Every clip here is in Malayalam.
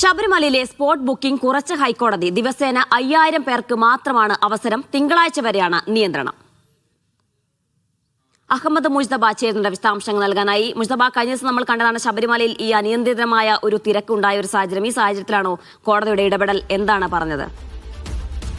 ശബരിമലയിലെ സ്പോട്ട് ബുക്കിംഗ് കുറച്ച ഹൈക്കോടതി. ദിവസേന അയ്യായിരം പേർക്ക് മാത്രമാണ് അവസരം തിങ്കളാഴ്ച വരെയാണ് നിയന്ത്രണം. അഹമ്മദ് മുജ്തബ ചേരുന്നുണ്ട് വിശദാംശങ്ങൾ നൽകാനായി. മുജ്തബ കഴിഞ്ഞ ദിവസം നമ്മൾ കണ്ടതാണ് ശബരിമലയിൽ ഈ അനിയന്ത്രിതമായ ഒരു തിരക്കുണ്ടായ ഒരു സാഹചര്യം. ഈ സാഹചര്യത്തിലാണോ കോടതിയുടെ ഇടപെടൽ? എന്താണ് പറഞ്ഞത്?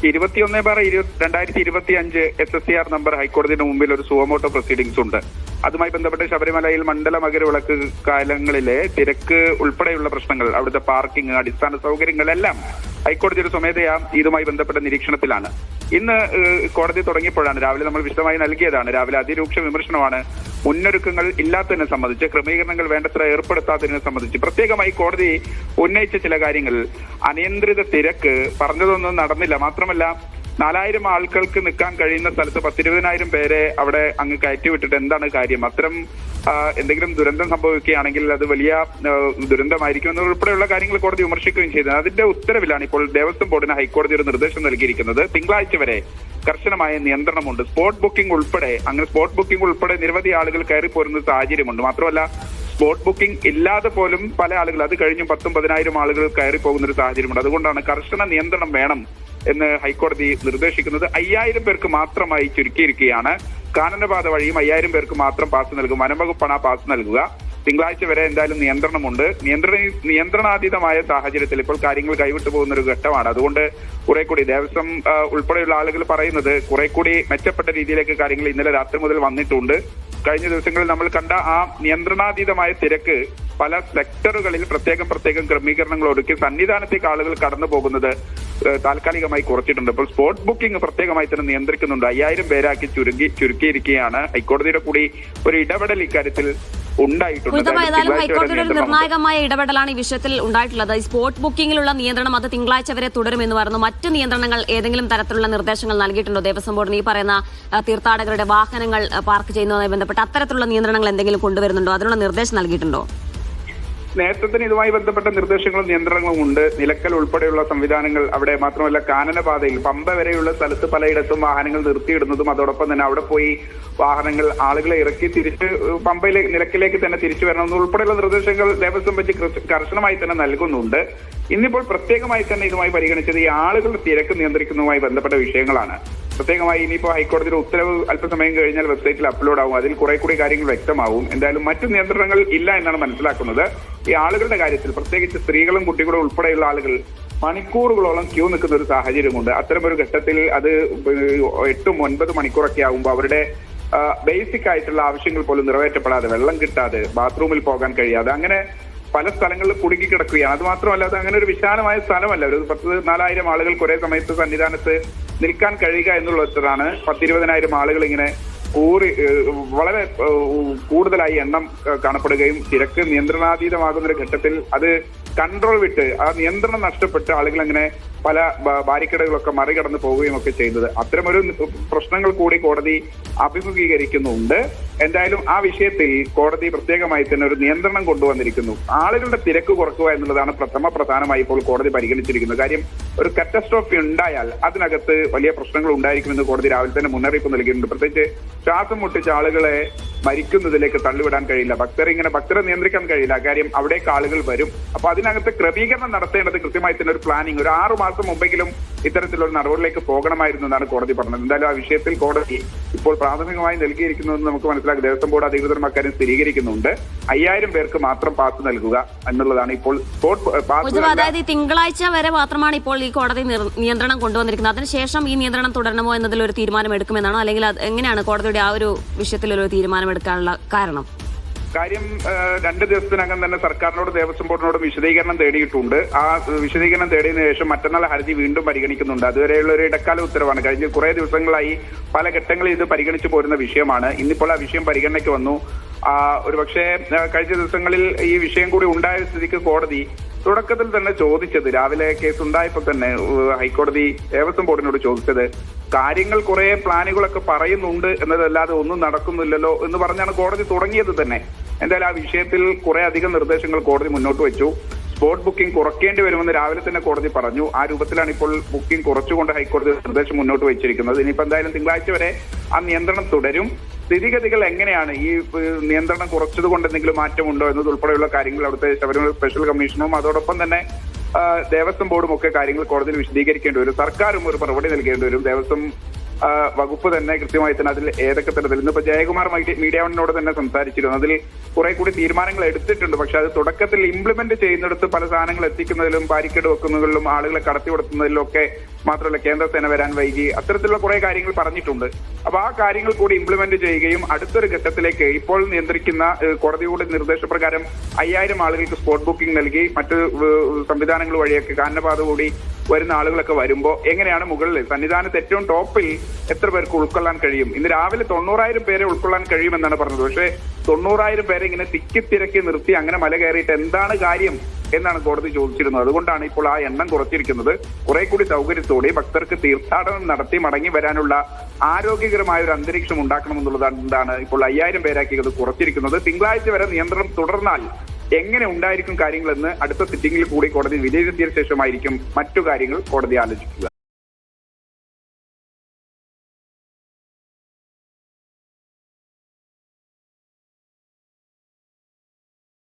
ഇരുപത്തിയൊന്ന് ബാർ രണ്ടായിരത്തി ഇരുപത്തി അഞ്ച് S S C R number ഹൈക്കോടതിയുടെ മുമ്പിൽ ഒരു സുവമോട്ടോ പ്രൊസീഡിംഗ്സ് ഉണ്ട്. അതുമായി ബന്ധപ്പെട്ട് ശബരിമലയിൽ മണ്ഡല മകരവിളക്ക് കാലങ്ങളിലെ തിരക്ക് ഉൾപ്പെടെയുള്ള പ്രശ്നങ്ങൾ അവിടുത്തെ പാർക്കിംഗ് അടിസ്ഥാന സൗകര്യങ്ങളെല്ലാം ഹൈക്കോടതിയുടെ സ്വമേധയാ ഇതുമായി ബന്ധപ്പെട്ട നിരീക്ഷണത്തിലാണ്. ഇന്ന് കോടതി തുടങ്ങിയപ്പോഴാണ് രാവിലെ നമ്മൾ വിശദമായി നൽകിയതാണ്. രാവിലെ അതിരൂക്ഷ വിമർശനമാണ് മുന്നൊരുക്കങ്ങൾ ഇല്ലാത്തതിനെ സംബന്ധിച്ച് ക്രമീകരണങ്ങൾ വേണ്ടത്ര ഏർപ്പെടുത്താത്തതിനെ സംബന്ധിച്ച്. പ്രത്യേകമായി കോടതി ഉന്നയിച്ച ചില കാര്യങ്ങൾ. അനിയന്ത്രിത തിരക്ക് പറഞ്ഞതൊന്നും നടന്നില്ല. മാത്രമല്ല നാലായിരം ആൾക്കാർക്ക് നിൽക്കാൻ കഴിയുന്ന സ്ഥലത്ത് പത്തിരുപതിനായിരം പേരെ അവിടെ അങ്ങ് കയറ്റി വിട്ടിട്ട് എന്താണ് കാര്യം? അത്തരം എന്തെങ്കിലും ദുരന്തം സംഭവിക്കുകയാണെങ്കിൽ അത് വലിയ ദുരന്തമായിരിക്കും എന്നുൾപ്പെടെയുള്ള കാര്യങ്ങൾ കോടതി വിമർശിക്കുകയും ചെയ്തത് അതിന്റെ ഉത്തരവിലാണ് ഇപ്പോൾ ദേവസ്വം ബോർഡിന് ഹൈക്കോടതി ഒരു നിർദ്ദേശം നൽകിയിരിക്കുന്നത്. തിങ്കളാഴ്ച വരെ കർശനമായ നിയന്ത്രണമുണ്ട്. സ്പോട്ട് ബുക്കിംഗ് ഉൾപ്പെടെ അങ്ങനെ സ്പോട്ട് ബുക്കിംഗ് ഉൾപ്പെടെ നിരവധി ആളുകൾ കയറി പോരുന്ന സാഹചര്യമുണ്ട്. മാത്രമല്ല സ്പോട്ട് ബുക്കിംഗ് ഇല്ലാതെ പോലും പല ആളുകൾ അത് കഴിഞ്ഞും പത്തും പതിനായിരം ആളുകൾ കയറി പോകുന്ന ഒരു സാഹചര്യമുണ്ട്. അതുകൊണ്ടാണ് കർശന നിയന്ത്രണം വേണം എന്ന് ഹൈക്കോടതി നിർദ്ദേശിക്കുന്നത്. അയ്യായിരം പേർക്ക് മാത്രമായി ചുരുക്കിയിരിക്കുകയാണ്. കാനനപാത വഴിയും അയ്യായിരം പേർക്ക് മാത്രം പാസ് നൽകും. വനംവകുപ്പാണ് ആ പാസ് നൽകുക. തിങ്കളാഴ്ച വരെ എന്തായാലും നിയന്ത്രണമുണ്ട്. നിയന്ത്രണ നിയന്ത്രണാതീതമായ സാഹചര്യത്തിൽ ഇപ്പോൾ കാര്യങ്ങൾ കൈവിട്ടു പോകുന്ന ഒരു ഘട്ടമാണ്. അതുകൊണ്ട് കുറെ കൂടി ദേവസ്വം ഉൾപ്പെടെയുള്ള ആളുകൾ പറയുന്നത് കുറെ കൂടി മെച്ചപ്പെട്ട രീതിയിലേക്ക് കാര്യങ്ങൾ ഇന്നലെ രാത്രി മുതൽ വന്നിട്ടുണ്ട്. കഴിഞ്ഞ ദിവസങ്ങളിൽ നമ്മൾ കണ്ട ആ നിയന്ത്രണാതീതമായ തിരക്ക് പല സെക്ടറുകളിൽ പ്രത്യേകം പ്രത്യേകം ക്രമീകരണങ്ങൾ ഒരുക്കി സന്നിധാനത്തേക്ക് ആളുകൾ കടന്നു പോകുന്നത് താൽക്കാലികമായി കുറച്ചിട്ടുണ്ട്. ഇപ്പോൾ സ്പോട്ട് ബുക്കിംഗ് പ്രത്യേകമായി തന്നെ നിയന്ത്രിക്കുന്നുണ്ട്. അയ്യായിരം പേരാക്കി ചുരുങ്ങി ചുരുക്കിയിരിക്കുകയാണ്. ഹൈക്കോടതിയുടെ കൂടി ഒരു ഇടപെടൽ ഇക്കാര്യത്തിൽ ഏതായാലും ഹൈക്കോടതിയുടെ ഒരു നിർണായകമായ ഇടപെടലാണ് ഈ വിഷയത്തിൽ ഉണ്ടായിട്ടുള്ളത്. ഈ സ്പോട്ട് ബുക്കിംഗിലുള്ള നിയന്ത്രണം അത് തിങ്കളാഴ്ച വരെ തുടരുമെന്ന് പറഞ്ഞു മറ്റ് നിയന്ത്രണങ്ങൾ ഏതെങ്കിലും തരത്തിലുള്ള നിർദ്ദേശങ്ങൾ നൽകിയിട്ടുണ്ടോ ദേവസ്വം ബോർഡിന്? ഈ പറയുന്ന തീർത്ഥാടകരുടെ വാഹനങ്ങൾ പാർക്ക് ചെയ്യുന്നതുമായി ബന്ധപ്പെട്ട് അത്തരത്തിലുള്ള നിയന്ത്രണങ്ങൾ എന്തെങ്കിലും കൊണ്ടുവരുന്നുണ്ടോ? അതിനുള്ള നിർദ്ദേശം നൽകിയിട്ടുണ്ടോ? നേരത്തെ ഇതുമായി ബന്ധപ്പെട്ട നിർദ്ദേശങ്ങളും നിയന്ത്രണങ്ങളും ഉണ്ട്. നിലക്കൽ ഉൾപ്പെടെയുള്ള സംവിധാനങ്ങൾ അവിടെ മാത്രമല്ല കാനനപാതയിൽ പമ്പ വരെയുള്ള സ്ഥലത്ത് പലയിടത്തും വാഹനങ്ങൾ നിർത്തിയിടുന്നതും അതോടൊപ്പം തന്നെ അവിടെ പോയി വാഹനങ്ങൾ ആളുകളെ ഇറക്കി തിരിച്ച് പമ്പയിലെ നിലക്കിലേക്ക് തന്നെ തിരിച്ചു വരണമെന്ന് ഉൾപ്പെടെയുള്ള നിർദ്ദേശങ്ങൾ ദേവസ്വം പറ്റി കർശനമായി തന്നെ നൽകുന്നുണ്ട്. ഇന്നിപ്പോൾ പ്രത്യേകമായി തന്നെ ഇതുമായി പരിഗണിച്ചത് ഈ ആളുകളുടെ തിരക്ക് നിയന്ത്രിക്കുന്നതുമായി ബന്ധപ്പെട്ട വിഷയങ്ങളാണ്. പ്രത്യേകമായി ഇനിയിപ്പോൾ ഹൈക്കോടതിയുടെ ഉത്തരവ് അല്പസമയം കഴിഞ്ഞാൽ വെബ്സൈറ്റിൽ അപ്ലോഡ് ആവും. അതിൽ കുറെ കൂടി കാര്യങ്ങൾ വ്യക്തമാവും. എന്തായാലും മറ്റു നിയന്ത്രണങ്ങൾ ഇല്ല എന്നാണ് മനസ്സിലാക്കുന്നത്. ഈ ആളുകളുടെ കാര്യത്തിൽ പ്രത്യേകിച്ച് സ്ത്രീകളും കുട്ടികളും ഉൾപ്പെടെയുള്ള ആളുകൾ മണിക്കൂറുകളോളം ക്യൂ നിൽക്കുന്ന ഒരു സാഹചര്യമുണ്ട്. അത്തരമൊരു ഘട്ടത്തിൽ അത് എട്ടും ഒൻപത് മണിക്കൂറൊക്കെ ആകുമ്പോൾ അവരുടെ ബേസിക് ആയിട്ടുള്ള ആവശ്യങ്ങൾ പോലും നിറവേറ്റപ്പെടാതെ വെള്ളം കിട്ടാതെ ബാത്റൂമിൽ പോകാൻ കഴിയാതെ അങ്ങനെ പല സ്ഥലങ്ങളിൽ കുടുങ്ങി കിടക്കുകയാണ്. അത് മാത്രമല്ല അത് അങ്ങനെ ഒരു വിശാലമായ സ്ഥലമല്ല. ഒരു പത്ത് നാലായിരം ആളുകൾ കുറെ സമയത്ത് സന്നിധാനത്ത് നിൽക്കാൻ കഴിയുക എന്നുള്ളതാണ് പത്തിരുപതിനായിരം ആളുകൾ ഇങ്ങനെ കൂറി വളരെ കൂടുതലായി എണ്ണം കാണപ്പെടുകയും തിരക്ക് നിയന്ത്രണാതീതമാകുന്ന ഒരു ഘട്ടത്തിൽ അത് കൺട്രോൾ വിട്ട് ആ നിയന്ത്രണം നഷ്ടപ്പെട്ട് ആളുകൾ അങ്ങനെ പല ബാരിക്കേഡുകളൊക്കെ മറികടന്ന് പോവുകയും ഒക്കെ ചെയ്തത്. അത്തരമൊരു പ്രശ്നങ്ങൾ കൂടി കോടതി അഭിമുഖീകരിക്കുന്നുണ്ട്. എന്തായാലും ആ വിഷയത്തിൽ കോടതി പ്രത്യേകമായി തന്നെ ഒരു നിയന്ത്രണം കൊണ്ടുവന്നിരിക്കുന്നു. ആളുകളുടെ തിരക്ക് കുറക്കുക എന്നുള്ളതാണ് പ്രഥമ പ്രധാനമായി ഇപ്പോൾ കോടതി പരിഗണിച്ചിരിക്കുന്നത്. കാര്യം ഒരു കറ്റസ്ട്രോഫി ഉണ്ടായാൽ അതിനകത്ത് വലിയ പ്രശ്നങ്ങൾ ഉണ്ടായിരിക്കുമെന്ന് കോടതി രാവിലെ തന്നെ മുന്നറിയിപ്പ് നൽകിയിട്ടുണ്ട്. പ്രത്യേകിച്ച് ശ്വാസം മുട്ടിച്ച ആളുകളെ മരിക്കുന്നതിലേക്ക് തള്ളിവിടാൻ കഴിയില്ല. ഭക്തരെ ഇങ്ങനെ ഭക്തരെ നിയന്ത്രിക്കാൻ കഴിയില്ല. കാര്യം അവിടേക്ക് ആളുകൾ വരും. അപ്പൊ അതിനകത്ത് ക്രമീകരണം നടത്തേണ്ടത് കൃത്യമായി തന്നെ ഒരു പ്ലാനിങ് ഒരു ആറു മുമ്പെങ്കിലും ഇത്തരത്തിലൊരു നടപടിയിലേക്ക് പോകണമായിരുന്നു എന്നാണ് കോടതി പറഞ്ഞത്. എന്തായാലും ആ വിഷയത്തിൽ കോടതി ഇപ്പോൾ പ്രാഥമികമായി നൽകിയിരിക്കുന്നതെന്ന് നമുക്ക് മനസ്സിലാക്കി ദേവസ്വം ബോർഡ് അധികൃതരും അക്കാര്യം സ്ഥിരീകരിക്കുന്നുണ്ട്. അയ്യായിരം പേർക്ക് മാത്രം പാസ് നൽകുക എന്നുള്ളതാണ് ഇപ്പോൾ അതായത് തിങ്കളാഴ്ച വരെ മാത്രമാണ് ഇപ്പോൾ ഈ കോടതി നിയന്ത്രണം കൊണ്ടുവന്നിരിക്കുന്നത്. അതിനുശേഷം ഈ നിയന്ത്രണം തുടരണമോ എന്നതിൽ ഒരു തീരുമാനം എടുക്കുമെന്നാണോ അല്ലെങ്കിൽ അത് എങ്ങനെയാണ് കോടതിയുടെ ആ ഒരു വിഷയത്തിൽ ഒരു തീരുമാനം എടുക്കാനുള്ള കാരണം? കാര്യം രണ്ട് ദിവസത്തിനകം തന്നെ സർക്കാരിനോട് ദേവസ്വം ബോർഡിനോടും വിശദീകരണം തേടിയിട്ടുണ്ട്. ആ വിശദീകരണം തേടിയതിനു ശേഷം മറ്റന്നാൾ ഹർജി വീണ്ടും പരിഗണിക്കുന്നുണ്ട്. അതുവരെയുള്ള ഒരു ഇടക്കാല ഉത്തരവാണ്. കഴിഞ്ഞ കുറെ ദിവസങ്ങളായി പല ഘട്ടങ്ങളിൽ ഇത് പരിഗണിച്ചു പോരുന്ന വിഷയമാണ്. ഇന്നിപ്പോൾ ആ വിഷയം പരിഗണനയ്ക്ക് വന്നു. ഒരു പക്ഷേ കഴിഞ്ഞ ദിവസങ്ങളിൽ ഈ വിഷയം കൂടി ഉണ്ടായ സ്ഥിതിക്ക് കോടതി തുടക്കത്തിൽ തന്നെ ചോദിച്ചത് രാവിലെ കേസ് ഉണ്ടായപ്പോൾ തന്നെ ഹൈക്കോടതി ദേവസ്വം ബോർഡിനോട് ചോദിച്ചത് കാര്യങ്ങൾ കുറെ പ്ലാനുകളൊക്കെ പറയുന്നുണ്ട് എന്നതല്ലാതെ ഒന്നും നടക്കുന്നില്ലല്ലോ എന്ന് പറഞ്ഞാണ് കോടതി തുടങ്ങിയത് തന്നെ. എന്തായാലും ആ വിഷയത്തിൽ കുറെ അധികം നിർദ്ദേശങ്ങൾ കോടതി മുന്നോട്ട് വെച്ചു. സ്പോട്ട് ബുക്കിംഗ് കുറയ്ക്കേണ്ടി വരുമെന്ന് രാവിലെ തന്നെ കോടതി പറഞ്ഞു. ആ രൂപത്തിലാണ് ഇപ്പോൾ ബുക്കിംഗ് കുറച്ചുകൊണ്ട് ഹൈക്കോടതി നിർദ്ദേശം മുന്നോട്ട് വെച്ചിരിക്കുന്നത്. ഇനിയിപ്പോൾ എന്തായാലും തിങ്കളാഴ്ച വരെ ആ നിയന്ത്രണം തുടരും. സ്ഥിതിഗതികൾ എങ്ങനെയാണ്? ഈ നിയന്ത്രണം കുറച്ചത് കൊണ്ട് എന്തെങ്കിലും മാറ്റമുണ്ടോ എന്നതുൾപ്പെടെയുള്ള കാര്യങ്ങൾ അവിടുത്തെ ശബരിമല സ്പെഷ്യൽ കമ്മീഷനും അതോടൊപ്പം തന്നെ ദേവസ്വം ബോർഡും ഒക്കെ കാര്യങ്ങൾ കോടതിയിൽ വിശദീകരിക്കേണ്ടി വരും. സർക്കാരും ഒരു മറുപടി നൽകേണ്ടി വരും. ദേവസ്വം വകുപ്പ് തന്നെ കൃത്യമായി തന്നെ അതിൽ ഏതൊക്കെ തരത്തിൽ ഇന്നിപ്പോ ജയകുമാർ മീഡിയ വണ്ണിനോട് തന്നെ സംസാരിച്ചിരുന്നു. അതിൽ കുറെ കൂടി തീരുമാനങ്ങൾ എടുത്തിട്ടുണ്ട്. പക്ഷെ അത് തുടക്കത്തിൽ ഇംപ്ലിമെന്റ് ചെയ്യുന്നിടത്ത് പല സാധനങ്ങൾ എത്തിക്കുന്നതിലും ബാരിക്കേഡ് വെക്കുന്നതിലും ആളുകളെ കടത്തിവിടുന്നതിലും ഒക്കെ മാത്രമല്ല കേന്ദ്രസേന വരാൻ വൈകി. അത്തരത്തിലുള്ള കുറെ കാര്യങ്ങൾ പറഞ്ഞിട്ടുണ്ട്. അപ്പൊ ആ കാര്യങ്ങൾ കൂടി ഇംപ്ലിമെന്റ് ചെയ്യുകയും അടുത്തൊരു ഘട്ടത്തിലേക്ക് ഇപ്പോൾ നിയന്ത്രിക്കുന്ന കോടതിയുടെ നിർദ്ദേശപ്രകാരം അയ്യായിരം ആളുകൾക്ക് സ്പോട്ട് ബുക്കിംഗ് നൽകി. മറ്റ് സംവിധാനങ്ങൾ വഴിയൊക്കെ കാനനപാത കൂടി വരുന്ന ആളുകളൊക്കെ വരുമ്പോൾ എങ്ങനെയാണ് മുകളിൽ സന്നിധാനത്ത് ഏറ്റവും ടോപ്പിൽ എത്ര പേർക്ക് ഉൾക്കൊള്ളാൻ കഴിയും? ഇന്ന് രാവിലെ തൊണ്ണൂറായിരം പേരെ ഉൾക്കൊള്ളാൻ കഴിയുമെന്നാണ് പറഞ്ഞത്. പക്ഷേ തൊണ്ണൂറായിരം പേരെ ഇങ്ങനെ തിക്കിത്തിരക്കി നിർത്തി അങ്ങനെ മല കയറിയിട്ട് എന്താണ് കാര്യം എന്നാണ് കോടതി ചോദിച്ചിരുന്നത്. അതുകൊണ്ടാണ് ഇപ്പോൾ ആ എണ്ണം കുറച്ചിരിക്കുന്നത്. കുറെ കൂടി സൗകര്യത്തോടെ ഭക്തർക്ക് തീർത്ഥാടനം നടത്തി മടങ്ങി വരാനുള്ള ആരോഗ്യകരമായ ഒരു അന്തരീക്ഷം ഉണ്ടാക്കണമെന്നുള്ളതാണ് ഇപ്പോൾ അയ്യായിരം പേരാക്കി ഇത് കുറച്ചിരിക്കുന്നത്. തിങ്കളാഴ്ച വരെ നിയന്ത്രണം തുടർന്നാൽ എങ്ങനെ ഉണ്ടായിരിക്കും കാര്യങ്ങളെന്ന് അടുത്ത സിറ്റിംഗിൽ കൂടി കോടതി വിലയിരുത്തിയ ശേഷമായിരിക്കും മറ്റു കാര്യങ്ങൾ കോടതി ആലോചിക്കുക.